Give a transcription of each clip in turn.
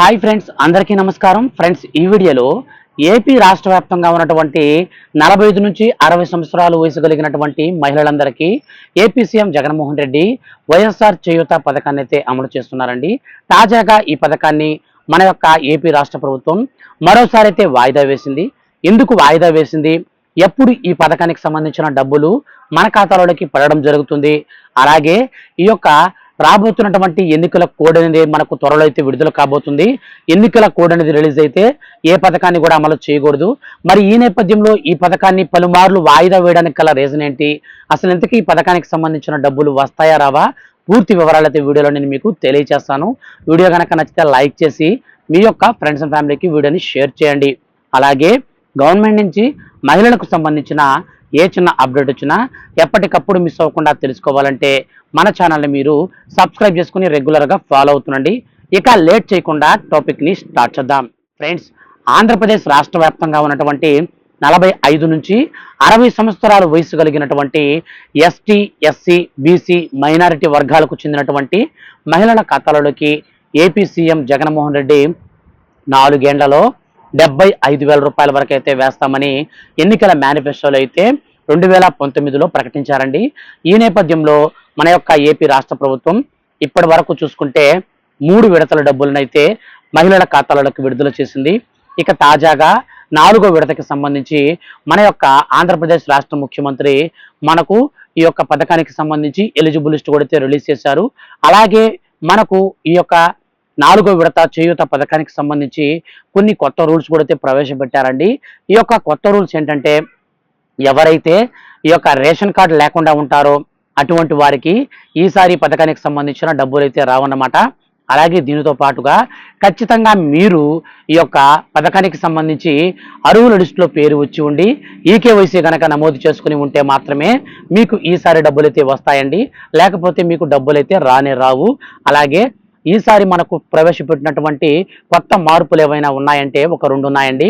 Hi friends అందరికీ నమస్కారం. Friends ఈ వీడియోలో ఏపీ రాష్ట్ర వ్యాప్తంగా ఉన్నటువంటి నలభై ఐదు నుంచి అరవై సంవత్సరాలు వయసు కలిగినటువంటి మహిళలందరికీ AP CM Jaganmohan Reddy YSR Cheyutha పథకాన్ని అయితే అమలు చేస్తున్నారండి. తాజాగా ఈ పథకాన్ని మన యొక్క ఏపీ రాష్ట్ర ప్రభుత్వం మరోసారి అయితే వాయిదా వేసింది. ఎందుకు వాయిదా వేసింది? ఎప్పుడు ఈ పథకానికి సంబంధించిన డబ్బులు మన ఖాతాలోకి పడడం జరుగుతుంది? అలాగే ఈ యొక్క రాబోతున్నటువంటి ఎన్నికల కోడ్ అనేది మనకు త్వరలో అయితే విడుదల కాబోతుంది. ఎన్నికల కోడ్ అనేది రిలీజ్ అయితే ఏ పథకాన్ని కూడా అమలు చేయకూడదు. మరి ఈ నేపథ్యంలో ఈ పథకాన్ని పలుమార్లు వాయిదా వేయడానికి గల రీజన్ ఏంటి? అసలు ఇంతకీ ఈ పథకానికి సంబంధించిన డబ్బులు వస్తాయా రావా? పూర్తి వివరాలు అయితే వీడియోలో నేను మీకు తెలియజేస్తాను. వీడియో కనుక నచ్చితే లైక్ చేసి మీ యొక్క ఫ్రెండ్స్ అండ్ ఫ్యామిలీకి వీడియోని షేర్ చేయండి. అలాగే గవర్నమెంట్ నుంచి మహిళలకు సంబంధించిన ఏ చిన్న అప్డేట్ వచ్చినా ఎప్పటికప్పుడు మిస్ అవ్వకుండా తెలుసుకోవాలంటే మన ఛానల్ని మీరు సబ్స్క్రైబ్ చేసుకుని రెగ్యులర్గా ఫాలో అవుతుండండి. ఇక లేట్ చేయకుండా టాపిక్ని స్టార్ట్ చేద్దాం. ఫ్రెండ్స్ ఆంధ్రప్రదేశ్ రాష్ట్ర వ్యాప్తంగా ఉన్నటువంటి నలభై ఐదు నుంచి అరవై సంవత్సరాల వయసు కలిగినటువంటి ఎస్టీ ఎస్సీ బీసీ మైనారిటీ వర్గాలకు చెందినటువంటి మహిళల ఖాతాలలోకి ఏపీ సీఎం జగన్మోహన్ రెడ్డి నాలుగేండ్లలో డెబ్బై ఐదు వేల రూపాయల వరకు అయితే వేస్తామని ఎన్నికల మేనిఫెస్టోలో అయితే రెండు వేల పంతొమ్మిదిలో ప్రకటించారండి. ఈ నేపథ్యంలో మన యొక్క ఏపీ రాష్ట్ర ప్రభుత్వం ఇప్పటి వరకు చూసుకుంటే మూడు విడతల డబ్బులను అయితే మహిళల ఖాతాలకు విడుదల చేసింది. ఇక తాజాగా నాలుగో విడతకి సంబంధించి మన యొక్క ఆంధ్రప్రదేశ్ రాష్ట్ర ముఖ్యమంత్రి మనకు ఈ యొక్క పథకానికి సంబంధించి ఎలిజిబుల్ లిస్ట్ కూడా అయితే రిలీజ్ చేశారు. అలాగే మనకు ఈ యొక్క నాలుగో విడత చేయూత పథకానికి సంబంధించి కొన్ని కొత్త రూల్స్ కూడా అయితే ప్రవేశపెట్టారండి. ఈ యొక్క కొత్త రూల్స్ ఏంటంటే ఎవరైతే ఈ యొక్క రేషన్ కార్డు లేకుండా ఉంటారో అటువంటి వారికి ఈసారి పథకానికి సంబంధించిన డబ్బులు అయితే రావన్నమాట. అలాగే దీనితో పాటుగా ఖచ్చితంగా మీరు ఈ యొక్క పథకానికి సంబంధించి అరువుల లిస్టులో పేరు వచ్చి ఉండి ఈకేవైసీ కనుక నమోదు చేసుకుని ఉంటే మాత్రమే మీకు ఈసారి డబ్బులు అయితే వస్తాయండి. లేకపోతే మీకు డబ్బులు అయితే రానే రావు. అలాగే ఈసారి మనకు ప్రవేశపెట్టినటువంటి కొత్త మార్పులు ఏవైనా ఉన్నాయంటే ఒక రెండు ఉన్నాయండి.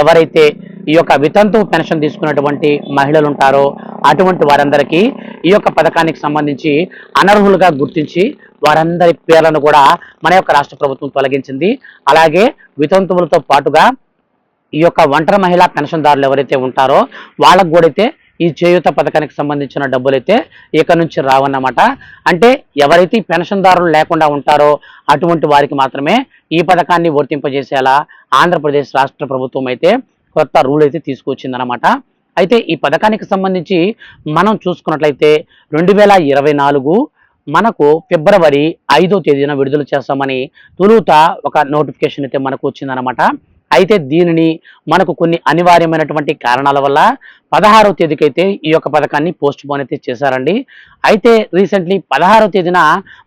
ఎవరైతే ఈ యొక్క వితంతు పెన్షన్ తీసుకున్నటువంటి మహిళలు ఉంటారో అటువంటి వారందరికీ ఈ యొక్క పథకానికి సంబంధించి అనర్హులుగా గుర్తించి వారందరి పేర్లను కూడా మన యొక్క రాష్ట్ర ప్రభుత్వం తొలగించింది. అలాగే వితంతువులతో పాటుగా ఈ యొక్క ఒంటరి మహిళా పెన్షన్దారులు ఎవరైతే ఉంటారో వాళ్ళకు కూడా అయితే ఈ చేయూత పథకానికి సంబంధించిన డబ్బులైతే ఇక నుంచి రావన్నమాట. అంటే ఎవరైతే పెన్షన్దారులు లేకుండా ఉంటారో అటువంటి వారికి మాత్రమే ఈ పథకాన్ని వర్తింపజేసేలా ఆంధ్రప్రదేశ్ రాష్ట్ర ప్రభుత్వం అయితే కొత్త రూల్ అయితే తీసుకొచ్చిందనమాట అయితే ఈ పథకానికి సంబంధించి మనం చూసుకున్నట్లయితే రెండు వేల ఇరవై నాలుగు మనకు ఫిబ్రవరి ఐదో తేదీన విడుదల చేస్తామని తొలుత ఒక నోటిఫికేషన్ అయితే మనకు వచ్చిందనమాట అయితే దీనిని మనకు కొన్ని అనివార్యమైనటువంటి కారణాల వల్ల పదహారవ తేదీకైతే ఈ యొక్క పథకాన్ని పోస్ట్ పోన్ అయితే చేశారండి. అయితే రీసెంట్లీ పదహారవ తేదీన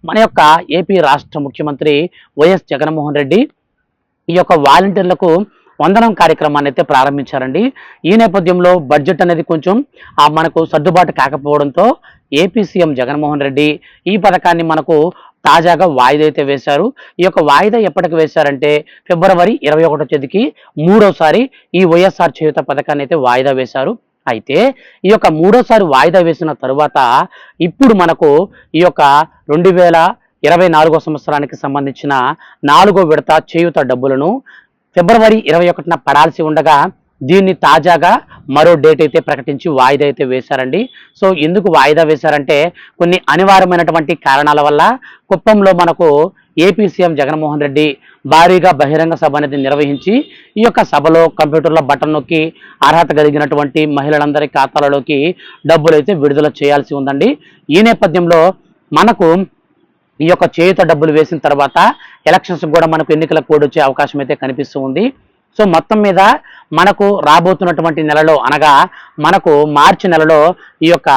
మన యొక్క ఏపీ రాష్ట్ర ముఖ్యమంత్రి వైఎస్ జగన్మోహన్ రెడ్డి ఈ యొక్క వాలంటీర్లకు వందనం కార్యక్రమాన్ని అయితే ప్రారంభించారండి. ఈ నేపథ్యంలో బడ్జెట్ అనేది కొంచెం మనకు సర్దుబాటు కాకపోవడంతో ఏపీ సీఎం జగన్మోహన్ రెడ్డి ఈ పథకాన్ని మనకు తాజాగా వాయిదా అయితే వేశారు. ఈ యొక్క వాయిదా ఎప్పటికి వేశారంటే ఫిబ్రవరి ఇరవై ఒకటో తేదీకి మూడోసారి ఈ వైఎస్ఆర్ చేయుత పథకాన్ని అయితే వాయిదా వేశారు. అయితే ఈ యొక్క మూడోసారి వాయిదా వేసిన తరువాత ఇప్పుడు మనకు ఈ యొక్క రెండు వేల ఇరవై నాలుగో సంవత్సరానికి సంబంధించిన నాలుగో విడత చేయుత డబ్బులను ఫిబ్రవరి ఇరవై ఒకటిన పడాల్సి ఉండగా దీన్ని తాజాగా మరో డేట్ అయితే ప్రకటించి వాయిదా అయితే వేశారండి. సో ఎందుకు వాయిదా వేశారంటే కొన్ని అనివార్యమైనటువంటి కారణాల వల్ల కుప్పంలో మనకు ఏపీ సీఎం జగన్మోహన్ రెడ్డి భారీగా బహిరంగ సభ అనేది నిర్వహించి ఈ యొక్క సభలో కంప్యూటర్లో బటన్ నొక్కి అర్హత కలిగినటువంటి మహిళలందరి ఖాతాలలోకి డబ్బులు అయితే విడుదల చేయాల్సి ఉందండి. ఈ నేపథ్యంలో మనకు ఈ యొక్క చేయుత డబ్బులు వేసిన తర్వాత ఎలక్షన్స్ కూడా మనకు ఎన్నికల కోడ్ వచ్చే అవకాశం అయితే కనిపిస్తూ ఉంది. సో మొత్తం మీద మనకు రాబోతున్నటువంటి నెలలో అనగా మనకు మార్చి నెలలో ఈ యొక్క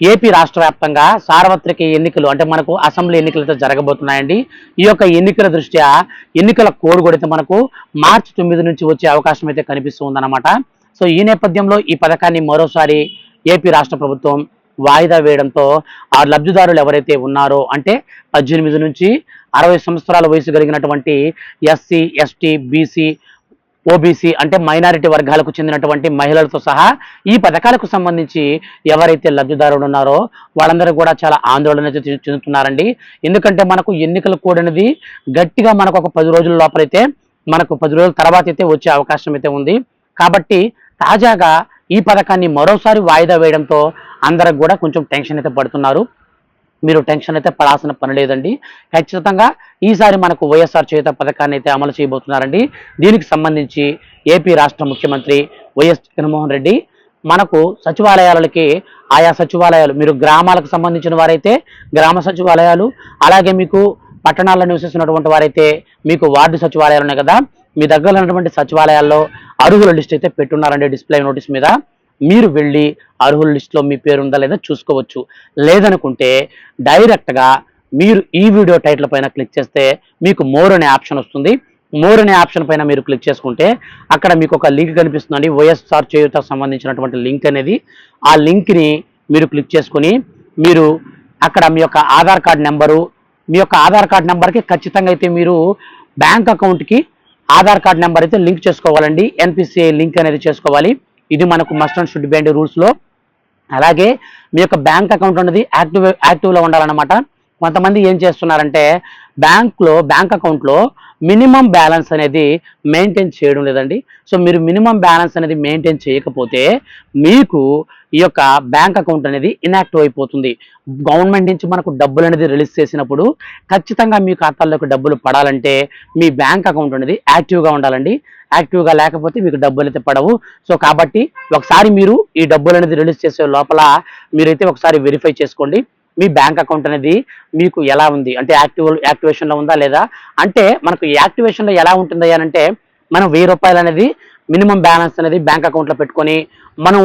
ఏపీ రాష్ట్ర వ్యాప్తంగా సార్వత్రిక ఎన్నికలు అంటే మనకు అసెంబ్లీ ఎన్నికలతో జరగబోతున్నాయండి. ఈ యొక్క ఎన్నికల దృష్ట్యా ఎన్నికల కోడ్ కొడితే మనకు మార్చి తొమ్మిది నుంచి వచ్చే అవకాశం అయితే కనిపిస్తుందన్నమాట. సో ఈ నేపథ్యంలో ఈ పథకాన్ని మరోసారి ఏపీ రాష్ట్ర ప్రభుత్వం వాయిదా వేయడంతో ఆ లబ్ధిదారులు ఎవరైతే ఉన్నారో అంటే పద్దెనిమిది నుంచి అరవై సంవత్సరాల వయసు కలిగినటువంటి ఎస్సీ ఎస్టీ బీసీ ఓబీసీ అంటే మైనారిటీ వర్గాలకు చెందినటువంటి మహిళలతో సహా ఈ పథకాలకు సంబంధించి ఎవరైతే లబ్ధిదారులు ఉన్నారో వాళ్ళందరూ కూడా చాలా ఆందోళన అయితే చెందుతున్నారండి. ఎందుకంటే మనకు ఎన్నికలు కూడినది గట్టిగా మనకు ఒక పది రోజుల లోపలైతే మనకు పది రోజుల తర్వాత అయితే వచ్చే అవకాశం అయితే ఉంది. కాబట్టి తాజాగా ఈ పథకాన్ని మరోసారి వాయిదా వేయడంతో అందరికి కూడా కొంచెం టెన్షన్ అయితే పడుతున్నారు. మీరు టెన్షన్ అయితే పడాల్సిన పని లేదండి. ఖచ్చితంగా ఈసారి మనకు వైఎస్ఆర్ చేత పథకాన్ని అయితే అమలు చేయబోతున్నారండి. దీనికి సంబంధించి ఏపీ రాష్ట్ర ముఖ్యమంత్రి వైఎస్ జగన్మోహన్ రెడ్డి మనకు సచివాలయాలకి ఆయా సచివాలయాలు మీరు గ్రామాలకు సంబంధించిన వారైతే గ్రామ సచివాలయాలు అలాగే మీకు పట్టణాల్లో నివసిస్తున్నటువంటి వారైతే మీకు వార్డు సచివాలయాలు ఉన్నాయి కదా. మీ దగ్గర ఉన్నటువంటి సచివాలయాల్లో అరుగుల లిస్ట్ అయితే పెట్టున్నారండి డిస్ప్లే నోటీస్ మీద. మీరు వెళ్ళి అర్హుల లిస్టులో మీ పేరు ఉందా లేదా చూసుకోవచ్చు. లేదనుకుంటే డైరెక్ట్గా మీరు ఈ వీడియో టైటిల్ పైన క్లిక్ చేస్తే మీకు మోర్ అనే ఆప్షన్ వస్తుంది. మోర్ అనే ఆప్షన్ పైన మీరు క్లిక్ చేసుకుంటే అక్కడ మీకు ఒక లింక్ కనిపిస్తుందండి. వైఎస్ఆర్ చేయుత సంబంధించినటువంటి లింక్ అనేది. ఆ లింక్ని మీరు క్లిక్ చేసుకొని మీరు అక్కడ మీ యొక్క ఆధార్ కార్డ్ నెంబరు మీ యొక్క ఆధార్ కార్డ్ నెంబర్కి ఖచ్చితంగా అయితే మీరు బ్యాంక్ అకౌంట్కి ఆధార్ కార్డ్ నెంబర్ అయితే లింక్ చేసుకోవాలండి. ఎన్పిసిఐ లింక్ అనేది చేసుకోవాలి. ఇది మనకు మస్ట్ అండ్ షుడ్ బి అండి రూల్స్లో అలాగే మీ యొక్క బ్యాంక్ అకౌంట్ అనేది యాక్టివ్ యాక్టివ్లో ఉండాలన్నమాట. కొంతమంది ఏం చేస్తున్నారంటే బ్యాంక్లో బ్యాంక్ అకౌంట్లో మినిమం బ్యాలెన్స్ అనేది మెయింటైన్ చేయడం లేదండి. సో మీరు మినిమం బ్యాలెన్స్ అనేది మెయింటైన్ చేయకపోతే మీకు ఈ యొక్క బ్యాంక్ అకౌంట్ అనేది ఇన్యాక్టివ్ అయిపోతుంది. గవర్నమెంట్ నుంచి మనకు డబ్బులు అనేది రిలీజ్ చేసినప్పుడు ఖచ్చితంగా మీ ఖాతాల్లోకి డబ్బులు పడాలంటే మీ బ్యాంక్ అకౌంట్ అనేది యాక్టివ్గా ఉండాలండి. యాక్టివ్గా లేకపోతే మీకు డబ్బులు అయితే పడవు. సో కాబట్టి ఒకసారి మీరు ఈ డబ్బులు అనేది రిలీజ్ చేసే లోపల మీరైతే ఒకసారి వెరిఫై చేసుకోండి. మీ బ్యాంక్ అకౌంట్ అనేది మీకు ఎలా ఉంది? అంటే యాక్టివ్ యాక్టివేషన్లో ఉందా లేదా? అంటే మనకు యాక్టివేషన్లో ఎలా ఉంటుంది అని అంటే మనం వెయ్యి రూపాయలు అనేది మినిమం బ్యాలెన్స్ అనేది బ్యాంక్ అకౌంట్లో పెట్టుకొని మనం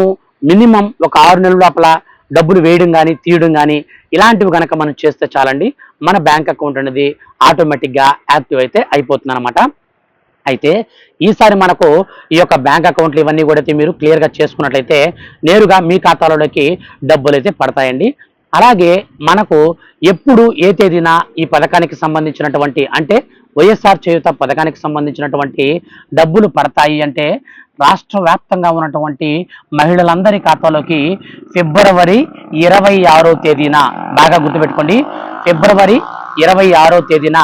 మినిమం ఒక ఆరు నెలల లోపల డబ్బులు వేయడం కానీ తీయడం కానీ ఇలాంటివి కనుక మనం చేస్తే చాలండి మన బ్యాంక్ అకౌంట్ అనేది ఆటోమేటిక్గా యాక్టివ్ అయితే అయిపోతుంది అనమాట అయితే ఈసారి మనకు ఈ యొక్క బ్యాంక్ అకౌంట్లు ఇవన్నీ కూడా అయితే మీరు క్లియర్గా చేసుకున్నట్లయితే నేరుగా మీ ఖాతాలోకి డబ్బులు అయితే పడతాయండి. అలాగే మనకు ఎప్పుడు ఏ తేదీన ఈ పథకానికి సంబంధించినటువంటి అంటే వైఎస్ఆర్ చేయుత పథకానికి సంబంధించినటువంటి డబ్బులు పడతాయి అంటే రాష్ట్ర వ్యాప్తంగా ఉన్నటువంటి మహిళలందరి ఖాతాలోకి ఫిబ్రవరి ఇరవై ఆరో తేదీన బాగా గుర్తుపెట్టుకోండి ఫిబ్రవరి ఇరవై ఆరో తేదీన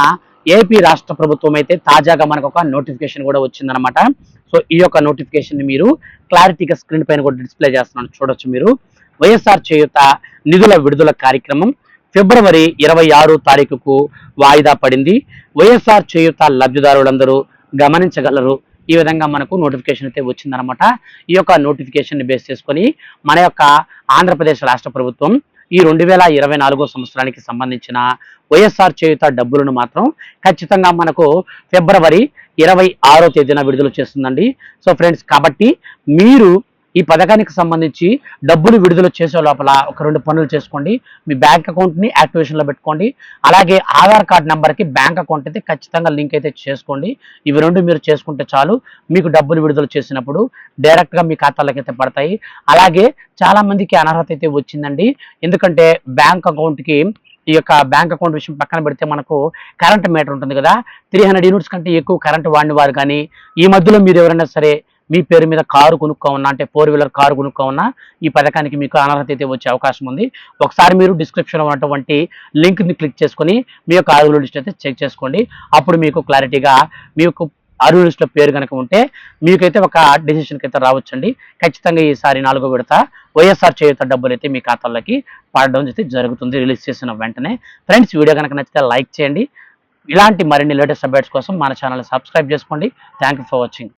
ఏపీ రాష్ట్ర ప్రభుత్వం అయితే తాజాగా మనకు ఒక నోటిఫికేషన్ కూడా వచ్చిందనమాట సో ఈ యొక్క నోటిఫికేషన్ మీరు క్లారిటీగా స్క్రీన్ పైన కూడా డిస్ప్లే చేస్తున్నాను చూడొచ్చు మీరు. వైఎస్ఆర్ చేయుత నిధుల విడుదల కార్యక్రమం ఫిబ్రవరి ఇరవై ఆరు తారీఖుకు వాయిదా పడింది. వైఎస్ఆర్ చేయుత లబ్ధిదారులందరూ గమనించగలరు. ఈ విధంగా మనకు నోటిఫికేషన్ అయితే వచ్చిందనమాట ఈ యొక్క నోటిఫికేషన్ని బేస్ చేసుకొని మన యొక్క ఆంధ్రప్రదేశ్ రాష్ట్ర ప్రభుత్వం ఈ రెండు వేల ఇరవై నాలుగో సంవత్సరానికి సంబంధించిన వైఎస్ఆర్ చేయుత డబ్బులను మాత్రం ఖచ్చితంగా మనకు ఫిబ్రవరి ఇరవై ఆరో తేదీన విడుదల చేస్తుందండి. సో ఫ్రెండ్స్ కాబట్టి మీరు ఈ పథకానికి సంబంధించి డబ్బులు విడుదల చేసే లోపల ఒక రెండు పనులు చేసుకోండి. మీ బ్యాంక్ అకౌంట్ని యాక్టివేషన్లో పెట్టుకోండి. అలాగే ఆధార్ కార్డ్ నెంబర్కి బ్యాంక్ అకౌంట్ అయితే ఖచ్చితంగా లింక్ అయితే చేసుకోండి. ఇవి రెండు మీరు చేసుకుంటే చాలు. మీకు డబ్బులు విడుదల చేసినప్పుడు డైరెక్ట్గా మీ ఖాతాలోకి అయితే పడతాయి. అలాగే చాలా మందికి అనర్హత అయితే వచ్చిందండి. ఎందుకంటే బ్యాంక్ అకౌంట్కి ఈ యొక్క బ్యాంక్ అకౌంట్ విషయం పక్కన పెడితే మనకు కరెంట్ మీటర్ ఉంటుంది కదా. త్రీ హండ్రెడ్ యూనిట్స్ కంటే ఎక్కువ కరెంట్ వాడిన వారు కానీ ఈ మధ్యలో మీరు ఎవరైనా సరే మీ పేరు మీద కారు కొనుక్కోమన్నా అంటే ఫోర్ వీలర్ కారు కొనుక్కోమన్నా ఈ పథకానికి మీకు అనర్హత అయితే వచ్చే అవకాశం ఉంది. ఒకసారి మీరు డిస్క్రిప్షన్లో ఉన్నటువంటి లింక్ని క్లిక్ చేసుకొని మీ యొక్క అర్హుల లిస్ట్ అయితే చెక్ చేసుకోండి. అప్పుడు మీకు క్లారిటీగా మీకు అర్హుల లిస్ట్లో పేరు కనుక ఉంటే మీకైతే ఒక డిసిషన్కి అయితే రావచ్చండి. ఖచ్చితంగా ఈసారి నాలుగో విడత వైఎస్ఆర్ చేయుత డబ్బులు అయితే మీ ఖాతాల్లోకి పడడం అయితే జరుగుతుంది. రిలీజ్ చేసిన వెంటనే ఫ్రెండ్స్ వీడియో కనుక నచ్చితే లైక్ చేయండి. ఇలాంటి మరిన్ని లేటెస్ట్ అప్డేట్స్ కోసం మన ఛానల్ సబ్స్క్రైబ్ చేసుకోండి. Thank you for watching